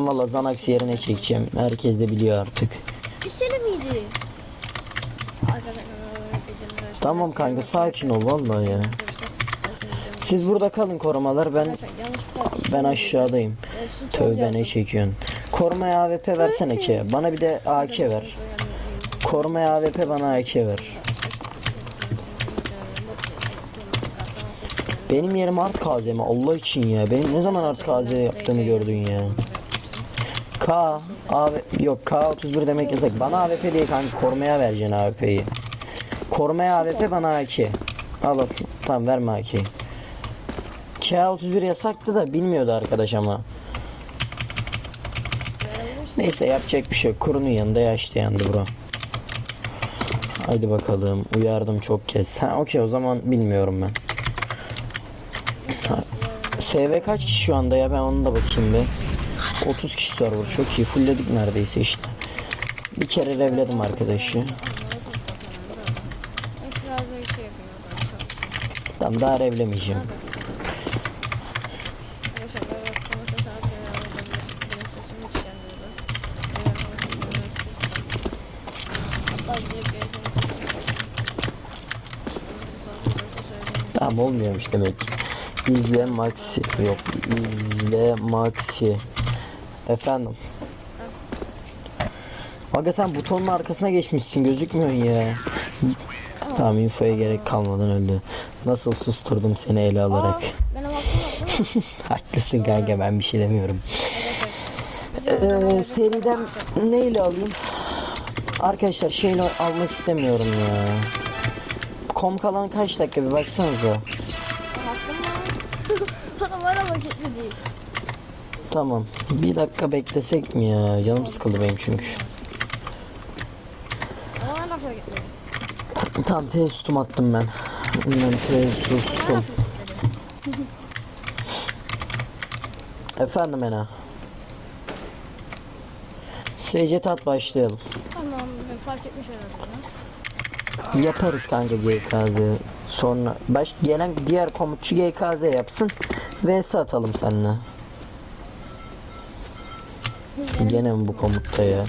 Ben valla Zanax yerine çekeceğim. Herkes de biliyor artık. İseli miydi? Tamam kanka sakin ol vallahi ya. Siz burada kalın korumalar ben ben aşağıdayım. Tövbe ne çekiyorsun? Korumaya AWP versene ki. Bana bir de AK ver. Korumaya AWP bana AK ver. Benim yerim art KZ mi? Allah için ya. Benim ne zaman art KZ yaptığımı gördün ya. K abi yok K31 demek yasak. Bana AWP değil kanka korumaya vereceksin AWP'yi. Korumaya AWP bana AK. Al al. Tamam verme AK'yi. K31 yasaktı da bilmiyordu arkadaş ama. Neyse yapacak bir şey. Kurunun yanında yaşlı yandı bro. Haydi bakalım. Uyardım çok kez. Ha okey o zaman bilmiyorum ben. Ha, SV kaç kişi şu anda ya ben onu da bakayım bir. 30 kişi server çok iyi. Fullledik neredeyse işte. Bir kere revledim arkadaşı. Tamam daha revlemeyeceğim. Tamam olmuyormuş demek. İzle Maxi yok. İzle Maxi. Efendim. Aga sen butonun arkasına geçmişsin gözükmüyorsun ya. Tamam infoya gerek kalmadan öldü. Nasıl susturdum seni ele alarak. Haklısın kanka ben bir şey demiyorum. Ee, seriden neyle alayım? Arkadaşlar şeyle almak istemiyorum ya. Kom kalan kaç dakika bir baksanıza. Hakkım var. Adam hala vakitli değil. Tamam. Bir dakika beklesek mi ya? Canım sıkıldı benim çünkü. Tamam testum attım ben. Ben testum. Efendim Ena. SC tat başlayalım. Tamam ben fark etmiş herhalde. Yaparız kanka GKZ. Sonra baş gelen diğer komutçu GKZ yapsın. VS atalım seninle. Gene mi bu komutta ya?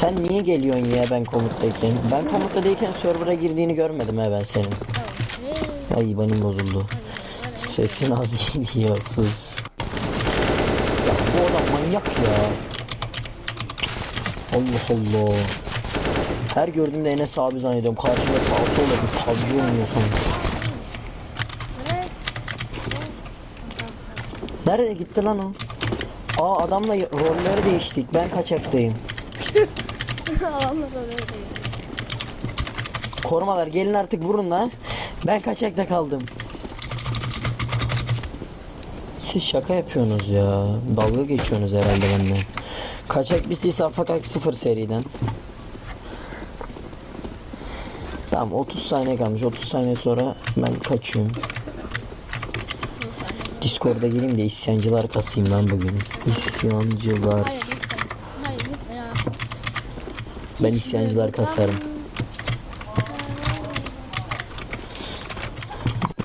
Sen niye geliyorsun ya ben komuttayken? Ben komuttadayken server'a girdiğini görmedim ha ben senin. Ay benim bozuldu. Sesin az geliyor sus. Ya bu adam manyak ya. Allah Allah. Her gördüğümde Enes abi zannediyorum. Karşımda sağ solda bir PUBG oynuyor sanki. Evet. Nereye gitti lan o? Aa adamla rolleri değiştik. Ben kaçaktayım. Adamlar da öyle değil. Korumalar gelin artık vurun lan. Ben kaçakta kaldım. Siz şaka yapıyorsunuz ya. Dalga geçiyorsunuz herhalde benimle. Kaçak bittiyse fakat sıfır seriden. Tamam 30 saniye kalmış. 30 saniye sonra ben kaçıyorum. Discord'a gireyim de isyancılar kasayım lan bugün. İsyancılar. Hayır gitme. Hayır gitme ya. Ben isyancılar kasarım.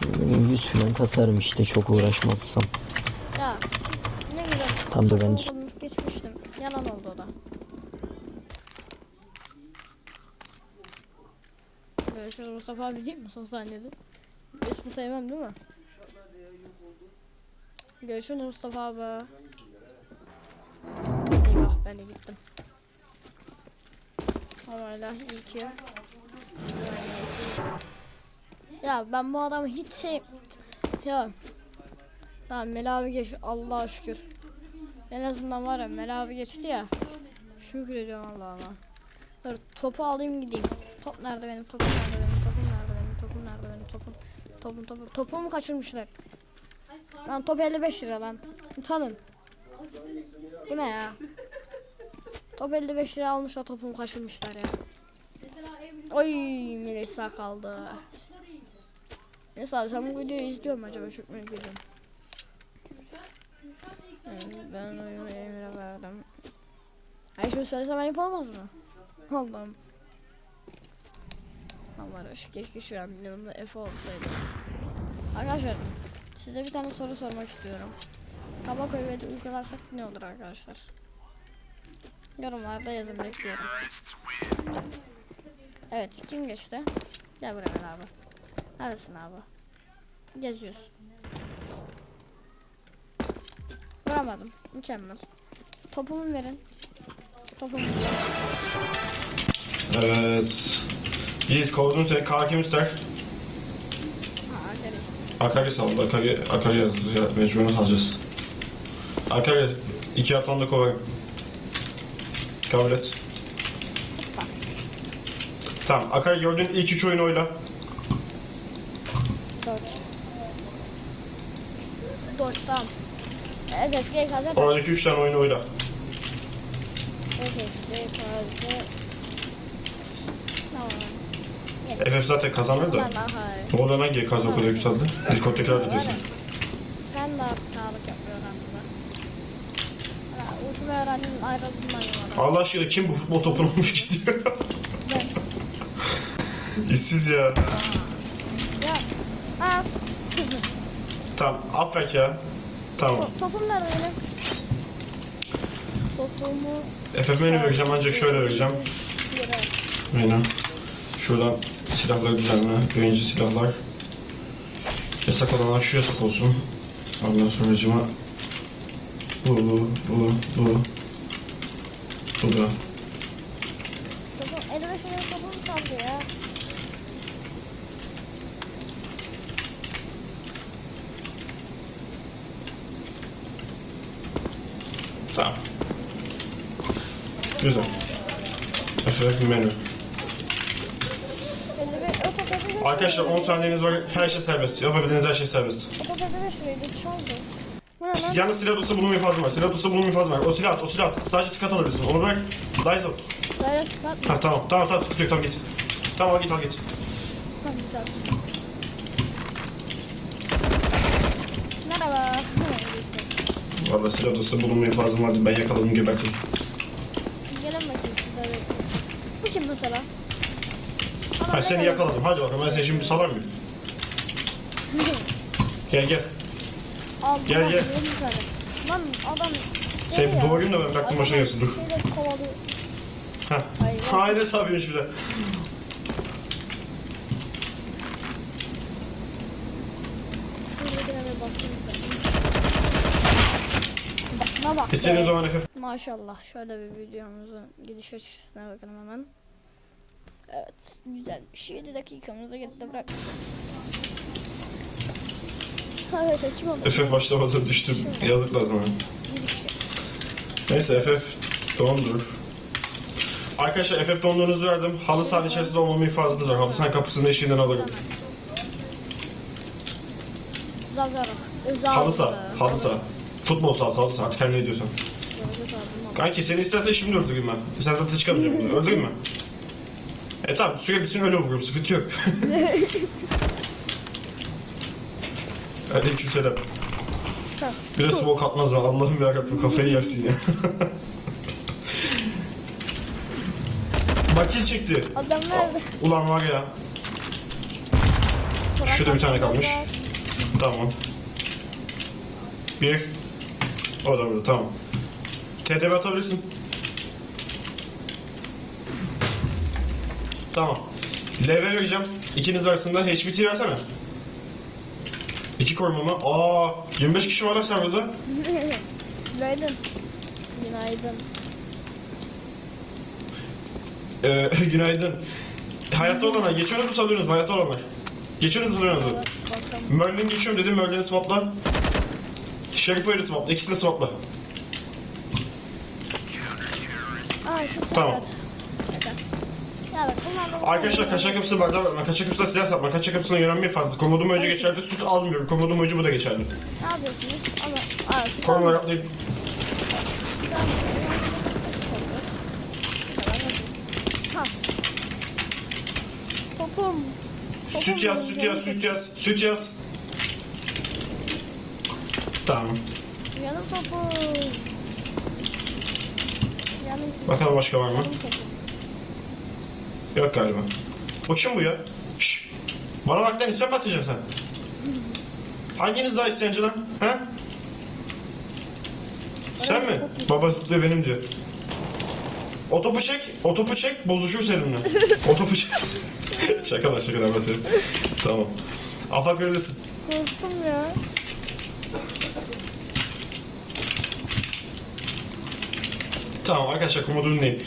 Benim 100 falan kasarım işte çok uğraşmazsam. Ya ne güzel. Tam da ben geçmiştim. Yalan oldu o da. Görüşürüz Mustafa abi değil mi son saniyede? İsmi yemem değil mi? Görüşürüz Mustafa abi. Eyvah ben de gittim. Hala iyi ki. Ya ben bu adamı hiç şey... Ya. Tamam Mel abi geç Allah'a şükür. En azından var ya Mel abi geçti ya. Şükür ediyorum Allah'ıma. Dur topu alayım gideyim. Top nerede benim? Topum nerede benim? Topum nerede benim? Topum nerede benim? Topum. Topum topum. Topumu kaçırmışlar. Lan top 55 lira lan. Utanın. Bu ne ya? Top 55 lira almışlar topumu kaçırmışlar ya. Oy Melisa kaldı. Neyse abi sen bu videoyu izliyor mu acaba çok merak ediyorum. Ben oyunu Emir'e verdim. Her şeyi söylesem ayıp olmaz mı? Allah'ım. Allah aşkına keşke şu an yanımda Efe olsaydı. Arkadaşlar size bir tane soru sormak istiyorum. Kabak öğreti uygularsak ne olur arkadaşlar? Yorumlarda yazın bekliyorum. Evet kim geçti? Gel buraya abi. Neredesin abi? Geziyorsun. Vuramadım. Mükemmel. Topumu verin. Topumu verin. Evet. Yiğit kovdum seni. K kim ister? Akari saldı. Akari, Akari yazdı. Ya, mecburen alacağız. Akari. iki atan da kovarım. Kabul et. Tamam. Akari gördüğün ilk üç oyunu oyla. Dodge. Dodge tamam. Evet GKZ. Oradaki üç tane oyunu oyla. Evet GKZ. Tamam. FF zaten kazanır da. Oluyor lan GKZ o kadar yükseldi? Discord'dakiler de kesin. Sen de artık ağırlık yapıyor öğrendin be. Ha, Uçma ben yollara. Allah aşkına kim bu futbol topunu almış gidiyor? İşsiz ya. Ya. Af. Tamam. Affet ya. Tamam. To- Topum nerede benim? Topumu... FF'ini vereceğim ancak şöyle vereceğim. Aynen. Şuradan silahları düzenle. Birinci silahlar. Yasak olanlar şu yasak olsun. Ondan sonra cıma bu, bu, bu, bu. Bu da. 55 lira topumu çaldı ya. Tamam. Güzel. FF menü. 55... O top 55 liraydı. Arkadaşlar 10 saniyeniz var. Her şey serbest. Yapabildiğiniz her şey serbest. Top 55 liraydı çaldı. Bu ne lan? Yalnız silah dostu bulunma infazım var. Silah dostu bulunma infazım var. O silah at, o silah at. Sadece skat alabilirsin. Onu bırak. Dyson. Böyle sıkat mı? Ha, tamam, tamam, tamam. Sıkıntı yok. Tamam git. Tamam al git, al git. Tamam dakika. Merhaba. Valla silah dostu bulunma infazım vardı. Ben yakaladım, gebertim. Gelin bakayım size bekleyin. Bu kim mesela? Adam Ha seni yakaladım. Hadi bakalım. Ben seni şimdi salar mıyım? Gel gel. Al, Gel, gel. yeni bir tane. Lan adam Seni deli ya. doğrayayım da ben baktım başına gelsin. Dur. Şeyle kovalıyor. Ha. Hayır. Hayır bir de. Şuradakine bir baskın Baskına bak. İstediğin be. zaman FF. Maşallah. Şöyle bir videomuzun gidiş açısına bakalım hemen. Evet. Güzel. 7 dakikamızı geride bırakmışız. Arkadaşlar kim oldu? FF başlamadı düştüm. Yazıklar sana. Neyse FF dondur. Arkadaşlar FF donduğunuzu verdim. Halı saha içerisinde olmama ifazınız var. Halı saha kapısının eşiğinden alırım. Zazarak. Özel. Halı saha, halı saha. Futbol sahası, halı saha. Artık her ne diyorsan. Kanki seni istersen şimdi öldüreyim ben. Sen zaten çıkamayacağım. Öldüreyim mi? E tamam süre bitsin öyle vururum. Sıkıntı yok. Aleykümselam. Bir de smoke atmaz mı? Allah'ım yarabbim kafayı yersin ya. Makil çıktı. Adam nerede? Ulan var ya. Şurada bir tane kalmış. Tamam. Bir. O da burada tamam. TDB atabilirsin. Tamam. LV vereceğim. İkiniz arasında HBT versene. İki koruma mı? Aa, 25 kişi var lan sen burada. Günaydın. Günaydın. Ee, günaydın. Hayatta olanlar. Geçiyorsunuz mu salıyorsunuz mu? Hayatta olanlar. Geçiyorsunuz mu salıyorsunuz mu? Merlin geçiyorum dedim. Merlin'i swapla. Şerif'i swapla. İkisini swapla. Aa şu Tamam. evet. Şaka. Ya bak bunlar da Arkadaşlar kaçak kapısı bardağı bakma. Kaçak kapısına silah satma. Kaçak kapısına yönelmeyi fazla. Komodum önce geçerli. Süt almıyorum. Komodum önce bu da geçerli. Ne yapıyorsunuz? Ama aa atlayıp. Ha. Topum. Topum Süt yaz, süt yaz, süt yaz, süt yaz. Tamam. Yanım topum. Yanım topum. Bakalım başka var mı? Canım topum. Yok galiba. O kim bu ya? Şşş. Bana bak lan isyan mı atacaksın sen? Hanginiz daha isyancı lan? He? Sen mi? Baba zıplıyor benim diyor. O topu çek, o topu çek, bozuşur seninle. o topu çek. şaka lan şaka lan ben senin. Tamam. Afak öylesin. Korktum ya. Tamam arkadaşlar komodu dinleyin.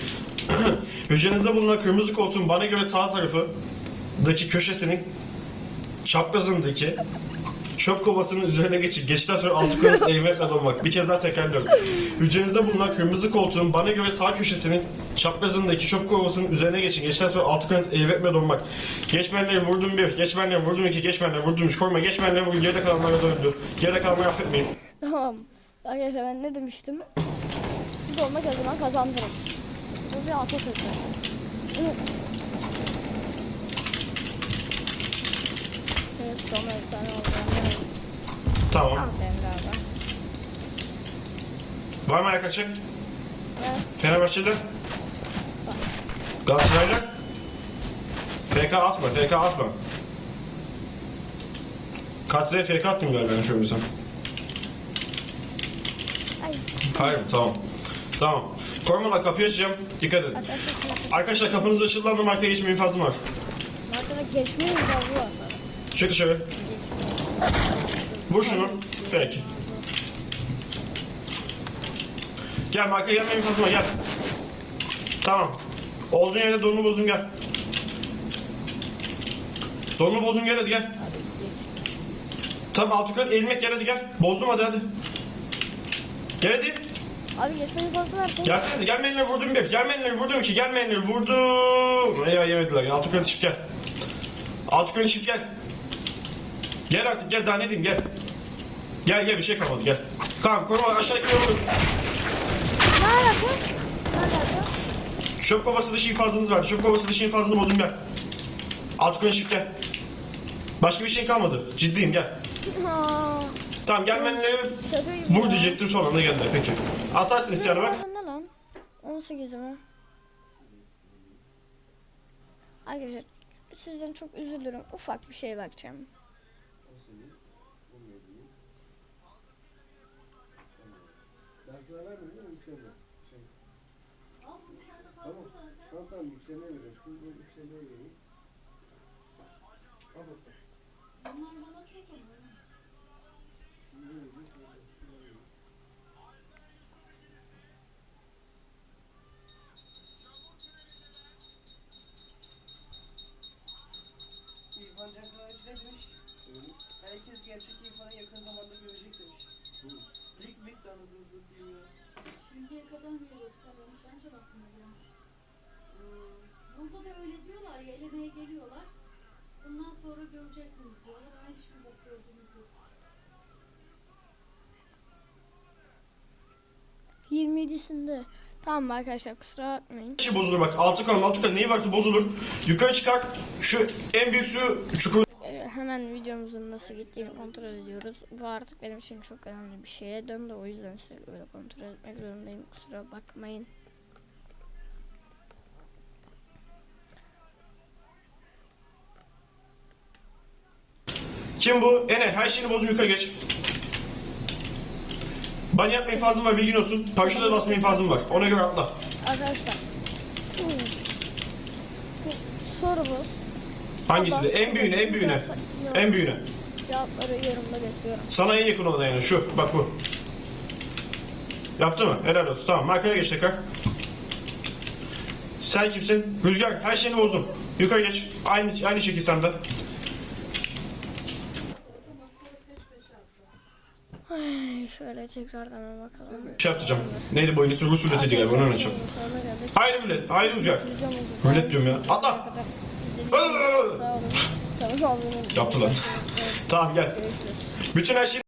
Hücrenizde bulunan kırmızı koltuğun bana göre sağ tarafındaki köşesinin çaprazındaki çöp kovasının üzerine geçip geçtikten sonra altı kırmızı eğmekle dolmak. Bir kez daha tekrarlıyorum. Hücrenizde bulunan kırmızı koltuğun bana göre sağ köşesinin çaprazındaki çöp kovasının üzerine geçin. Geçtikten sonra altı kırmızı eğmekle dolmak. Geçmenleri vurdum bir, geçmenleri vurdum iki, geçmenleri vurdum üç. Koruma geçmenleri vur, geride kalanlara döndü. Geride kalanları affetmeyin. Tamam. Arkadaşlar ben ne demiştim? Su dolma kazanan kazandırır. Bu bir atasözü. Su dolma efsane oldu. Tamam. Emre abi. Var mı ayak açık? Evet. Fenerbahçe'de. Galatasaray'da. FK atma, FK atma. Katz'e FK attın galiba ben şöyle Ay Hayır? Tamam. Tamam. Korumalar kapıyı açacağım. Dikkat edin. aç aç aç. Arkadaşlar kapınız açıldı markaya geçme infazım var. Markada geçmeyin fazla var. Çık dışarı. Vur şunu. Peki. Gel markaya gelme infazım var gel. Tamam. Olduğun yerde donunu bozdum gel. Donunu bozdum gel hadi gel. Tamam alt yukarı eğilmek gel hadi gel. Bozdum hadi hadi. Gel hadi. Abi geçmeyin fazla var. Gelsenize gel menüleri vurdum bir. Gel menüleri vurdum iki. Gel menüleri vurdum. Ya yemediler. Alt yukarı çift gel. Alt yukarı çift gel. Gel artık gel daha ne diyeyim gel. Gel gel bir şey kalmadı gel. Tamam koruma aşağı yukarı vurdum. Ne alaka? Ne alaka? Çöp kovası dışı infazınız vardı. Çöp kovası dışı infazını bozdum gel. Alt yukarı çift gel. Başka bir şey kalmadı. Ciddiyim gel. Tamam gel menüleri Şaka gibi vur diyecektim son anda geldiler peki. Atarsın isyanı bak. Ne lan? 18 mi? Arkadaşlar sizden çok üzülürüm. Ufak bir şeye bakacağım. 27'sinde. Tamam arkadaşlar kusura bakmayın. şey bozulur bak. Altı kalın altı kalın neyi varsa bozulur. Yukarı çıkar. Şu en büyük su çukur Ee, hemen videomuzun nasıl gittiğini kontrol ediyoruz. Bu artık benim için çok önemli bir şeye döndü. O yüzden sürekli böyle kontrol etmek zorundayım. Kusura bakmayın. Kim bu? Ene her şeyini bozdum yukarı geç. Ban yapma infazım var bilgin olsun. Paraşütle basma infazım var. Ona göre atla. Arkadaşlar. hmm, Sorumuz. Hangisi de? En büyüğüne en büyüğüne. En büyüğüne. Cevapları yorumda bekliyorum. Sana en yakın olan yani şu. Bak bu. Yaptı mı? Helal olsun. Tamam markaya geç tekrar. Sen kimsin? Rüzgar her şeyini bozdum. Yukarı geç. Aynı aynı şekil sende. Ay, şöyle tekrardan bir bakalım. Şey yapacağım. Neydi bu ismi? Rus ruletiydi galiba. Onu oynayacağım. Haydi rulet. Haydi Rüzgar. Videomuzu Rulet diyorum ya. Atla. Sağ olun. Tamam. Yaptılar. Tamam gel. Bütün her şeyi